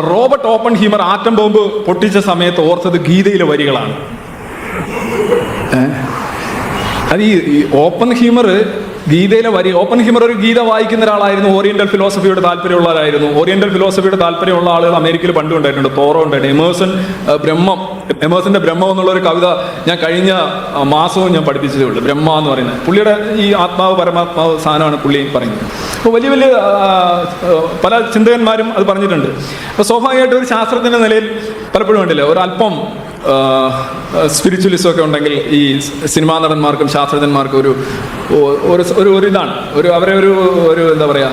Robert Oppenheimer atom bomb പൊട്ടിച്ച സമയത്ത് ഓർത്തത് ഗീതയിലെ വരികളാണ്? അത് ഈ ഓപ്പൺ ഹ്യൂമർ ഗീതയിലെ വരി ഓപ്പൺ ഹ്യൂമർ ഒരു ഗീത വായിക്കുന്ന ഒരാളായിരുന്നു ഓറിയന്റൽ ഫിലോസഫിയുടെ താല്പര്യമുള്ളവരായിരുന്നു. ഓറിയന്റൽ ഫിലോസഫിയുടെ താല്പര്യമുള്ള ആളുകൾ അമേരിക്കയിൽ പണ്ടും ഉണ്ടായിട്ടുണ്ട് തോറോ ഉണ്ടായിട്ടുണ്ട്. എമേഴ്സൺ ബ്രഹ്മം എമേഴ്സന്റെ ബ്രഹ്മം എന്നുള്ള ഒരു കവിത ഞാൻ കഴിഞ്ഞ മാസവും ഞാൻ പഠിപ്പിച്ചതേ ഉള്ളൂ ബ്രഹ്മ എന്ന് പറയുന്നത്. പുള്ളിയുടെ ഈ ആത്മാവ് പരമാത്മാവ് സാധനമാണ് പുള്ളി പറയുന്നത്. അപ്പോൾ വലിയ വലിയ പല ചിന്തകന്മാരും അത് പറഞ്ഞിട്ടുണ്ട്. അപ്പോൾ സ്വാഭാവികമായിട്ട് ഒരു ശാസ്ത്രത്തിന്റെ നിലയിൽ പലപ്പോഴും ഉണ്ടല്ലോ ഒരല്പം സ്പിരിച്വലിസം ഒക്കെ ഉണ്ടെങ്കിൽ ഈ സിനിമാ നടന്മാർക്കും ശാസ്ത്രജ്ഞന്മാർക്കും ഒരു ഒരു ഒരു ഇതാണ്. ഒരു അവരെ ഒരു ഒരു എന്താ പറയുക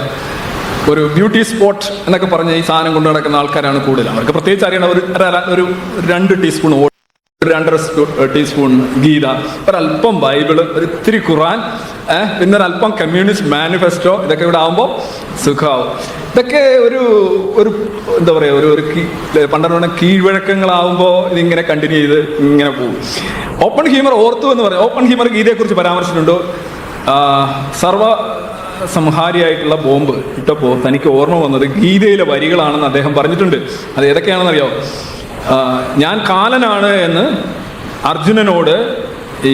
ഒരു ബ്യൂട്ടി സ്പോട്ട് എന്നൊക്കെ പറഞ്ഞ് ഈ സാധനം കൊണ്ടു നടക്കുന്ന ആൾക്കാരാണ് കൂടുതൽ. അവർക്ക് പ്രത്യേകിച്ച് അറിയണം ഒരു ഒരു- രണ്ട് ടീസ്പൂൺ രണ്ടര ടീസ്പൂൺ ഗീത ഒരല്പം ബൈബിൾ ഒരു ഇത്തിരി ഖുറാൻ പിന്നെ അല്പം കമ്മ്യൂണിസ്റ്റ് മാനിഫെസ്റ്റോ ഇതൊക്കെ ഇവിടെ ആകുമ്പോൾ സുഖമാവും. ഇതൊക്കെ ഒരു ഒരു എന്താ പറയുക ഒരു ഒരു പണ്ടെന്ന് കീഴ്വഴക്കങ്ങളാവുമ്പോൾ ഇതിങ്ങനെ കണ്ടിന്യൂ ചെയ്ത് ഇങ്ങനെ പോകും. ഓപ്പൺ ഹ്യൂമർ ഓർത്തു എന്ന് പറയാം. ഓപ്പൺ ഹ്യൂമർ ഗീതയെക്കുറിച്ച് പരാമർശിച്ചിട്ടുണ്ട്. സർവ സംഹാരിയായിട്ടുള്ള ബോംബ് ഇട്ടപ്പോൾ തനിക്ക് ഓർമ്മ വന്നത് ഗീതയിലെ വരികളാണെന്ന് അദ്ദേഹം പറഞ്ഞിട്ടുണ്ട്. അത് ഏതൊക്കെയാണെന്ന് അറിയാവോ? ഞാൻ കാലനാണ് എന്ന് അർജുനനോട് ഈ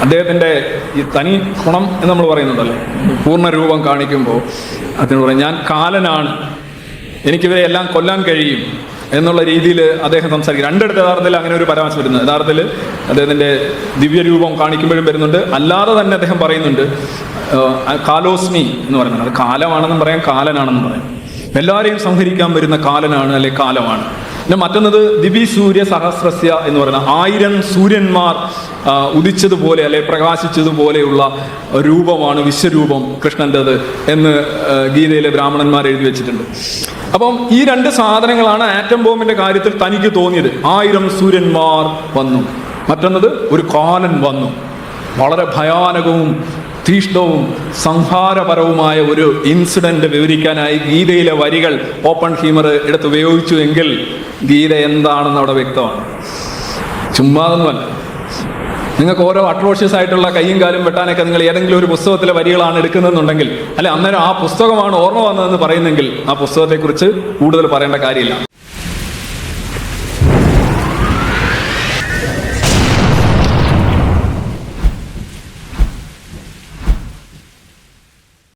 അദ്ദേഹത്തിന്റെ ഈ തനി ഗുണം എന്ന് നമ്മൾ പറയുന്നുണ്ടല്ലോ. പൂർണ രൂപം കാണിക്കുമ്പോൾ അദ്ദേഹം പറയും ഞാൻ കാലനാണ്. എനിക്കിവരെ എല്ലാം കൊല്ലാൻ കഴിയും. എന്നുള്ള രീതിയിൽ അദ്ദേഹം സംസാരിക്കും. രണ്ടിടത്ത് യഥാർത്ഥത്തിൽ അങ്ങനെ ഒരു പരാമർശം വരുന്നത് യഥാർത്ഥത്തിൽ അദ്ദേഹത്തിന്റെ ദിവ്യരൂപം കാണിക്കുമ്പോഴും വരുന്നുണ്ട്. അല്ലാതെ തന്നെ അദ്ദേഹം പറയുന്നുണ്ട് കാലോസ്മി എന്ന് പറയുന്നത് അത് കാലമാണെന്നും പറയാം കാലനാണെന്നും പറയാം. എല്ലാവരെയും സംഹരിക്കാൻ വരുന്ന കാലനാണ് അല്ലെ കാലമാണ്. പിന്നെ മറ്റൊന്നത് ദിവി സൂര്യ സഹസ്രസ്യ എന്ന് പറയുന്ന ആയിരം സൂര്യന്മാർ ഉദിച്ചതുപോലെ അല്ലെ പ്രകാശിച്ചതുപോലെയുള്ള രൂപമാണ് വിശ്വരൂപം കൃഷ്ണന്റെത് എന്ന് ഗീതയിലെ ബ്രാഹ്മണന്മാർ എഴുതി വെച്ചിട്ടുണ്ട്. അപ്പം ഈ രണ്ട് സാധനങ്ങളാണ് ആറ്റം ബോംബിന്റെ കാര്യത്തിൽ തനിക്ക് തോന്നിയത്. ആയിരം സൂര്യന്മാർ വന്നു. മറ്റൊന്നത് ഒരു കാലൻ വന്നു. വളരെ ഭയാനകവും തീഷ്ണവും സംഹാരപരവുമായ ഒരു ഇൻസിഡന്റ് വിവരിക്കാനായി ഗീതയിലെ വരികൾ ഓപ്പൺ ഹീമർ എടുത്ത് ഉപയോഗിച്ചു എങ്കിൽ ഗീത എന്താണെന്ന് അവിടെ വ്യക്തമാണ്. ചുമ്മാതൊന്നുമല്ല. നിങ്ങൾക്ക് ഓരോ അട്രോഷ്യസ് ആയിട്ടുള്ള കൈയും കാലും വെട്ടാനൊക്കെ നിങ്ങൾ ഏതെങ്കിലും ഒരു പുസ്തകത്തിലെ വരികളാണ് എടുക്കുന്നതെന്നുണ്ടെങ്കിൽ അല്ലെ അന്നേരം ആ പുസ്തകമാണ് ഓർമ്മ വന്നതെന്ന് പറയുന്നെങ്കിൽ ആ പുസ്തകത്തെക്കുറിച്ച് കൂടുതൽ പറയേണ്ട കാര്യമില്ല.